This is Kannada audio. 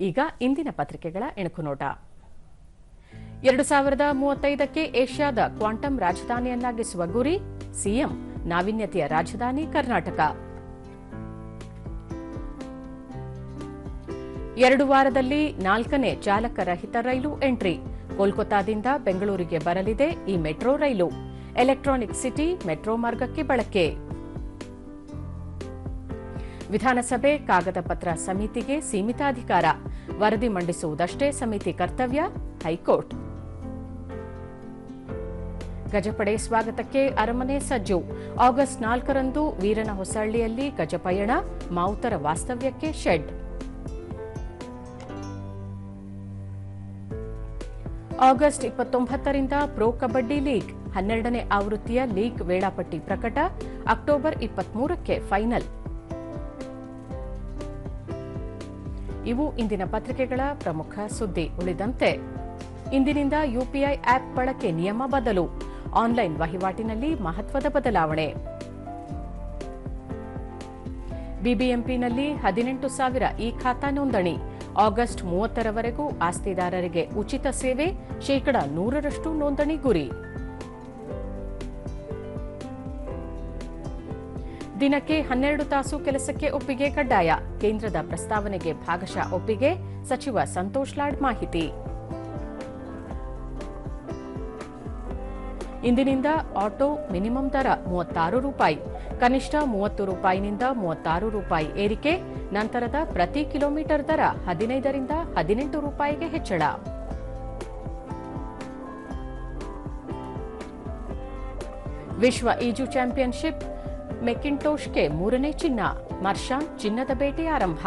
ಈಗ ಇಂದಿನ ಪತ್ರಿಕೆಗಳ ಇಣುಕು ನೋಟ. ಎರಡು ಸಾವಿರದ ಮೂವತ್ತೈದಕ್ಕೆ ಏಷ್ಯಾದ ಕ್ವಾಂಟಮ್ ರಾಜಧಾನಿಯನ್ನಾಗಿಸುವ ಗುರಿ, ಸಿಎಂ ನಾವೀನ್ಯತೆಯ ರಾಜಧಾನಿ ಕರ್ನಾಟಕ. ಎರಡು ವಾರದಲ್ಲಿ ನಾಲ್ಕನೇ ಚಾಲಕ ರಹಿತ ರೈಲು ಎಂಟ್ರಿ. ಕೋಲ್ಕತ್ತಾದಿಂದ ಬೆಂಗಳೂರಿಗೆ ಬರಲಿದೆ ಈ ಮೆಟ್ರೋ ರೈಲು. ಎಲೆಕ್ಟ್ರಾನಿಕ್ ಸಿಟಿ ಮೆಟ್ರೋ ಮಾರ್ಗಕ್ಕೆ ಬಳಕೆ. ವಿಧಾನಸಭೆ ಕಾಗದ ಪತ್ರ ಸಮಿತಿಗೆ ಸೀಮಿತಾಧಿಕಾರ. ವರದಿ ಮಂಡಿಸುವುದಷ್ಟೇ ಸಮಿತಿ ಕರ್ತವ್ಯ? ಹೈಕೋರ್ಟ್. ಗಜಪಡೆ ಸ್ವಾಗತಕ್ಕೆ ಅರಮನೆ ಸಜ್ಜು. ಆಗಸ್ಟ್ ನಾಲ್ಕರಂದು ವೀರನ ಹೊಸಳ್ಳಿಯಲ್ಲಿ ಗಜಪಯಣ, ಮಾವುತರ ವಾಸ್ತವ್ಯಕ್ಕೆ ಶೆಡ್. ಆಗಸ್ಟ್ ಇಪ್ಪತ್ತೊಂಬತ್ತರಿಂದ ಪ್ರೊ ಕಬಡ್ಡಿ ಲೀಗ್. ಹನ್ನೆರಡನೇ ಆವೃತ್ತಿಯ ಲೀಗ್ ವೇಳಾಪಟ್ಟಿ ಪ್ರಕಟ. ಅಕ್ಟೋಬರ್ ಇಪ್ಪತ್ಮೂರಕ್ಕೆ ಫೈನಲ್. ಇವು ಇಂದಿನ ಪತ್ರಿಕೆಗಳ ಪ್ರಮುಖ ಸುದ್ದಿ ಉಳಿದಂತೆ. ಇಂದಿನಿಂದ ಯುಪಿಐ ಆಪ್ ಬಳಕೆ ನಿಯಮ ಬದಲು ಆನ್ಲೈನ್ ವಹಿವಾಟಿನಲ್ಲಿ ಮಹತ್ವದ ಬದಲಾವಣೆ. ಬಿಬಿಎಂಪಿನಲ್ಲಿ ಹದಿನೆಂಟು ಸಾವಿರ ಇ ಖಾತಾ ನೋಂದಣಿ. ಆಗಸ್ಟ್ ಮೂವತ್ತರವರೆಗೂ ಆಸ್ತಿದಾರರಿಗೆ ಉಚಿತ ಸೇವೆ ಶೇಕಡಾ ನೂರರಷ್ಟು ನೋಂದಣಿ ಗುರಿ. ದಿನಕ್ಕೆ ಹನ್ನೆರಡು ತಾಸು ಕೆಲಸಕ್ಕೆ ಒಪ್ಪಿಗೆ ಕಡ್ಡಾಯ. ಕೇಂದ್ರದ ಪ್ರಸ್ತಾವನೆಗೆ ಭಾಗಶಃ ಒಪ್ಪಿಗೆ, ಸಚಿವ ಸಂತೋಷ್ ಲಾಡ್ ಮಾಹಿತಿ. ಇಂದಿನಿಂದ ಆಟೋ ಮಿನಿಮಂ ದರ ಮೂವತ್ತಾರು ರೂಪಾಯಿ, ಕನಿಷ್ಠ ಮೂವತ್ತು ರೂಪಾಯಿನಿಂದ ಮೂವತ್ತಾರು ರೂಪಾಯಿ ಏರಿಕೆ, ನಂತರದ ಪ್ರತಿ ಕಿಲೋಮೀಟರ್ ದರ ಹದಿನೈದರಿಂದ ಹದಿನೆಂಟು ರೂಪಾಯಿಗೆ ಹೆಚ್ಚಳ. ವಿಶ್ವ ಈಜು ಚಾಂಪಿಯನ್ಶಿಪ್ ಮೆಕಿಂಟೋಷ್ಗೆ ಮೂರನೇ ಚಿನ್ನ. ಮರ್ಷಾನ್ ಚಿನ್ನದ ಬೇಟೆ ಆರಂಭ.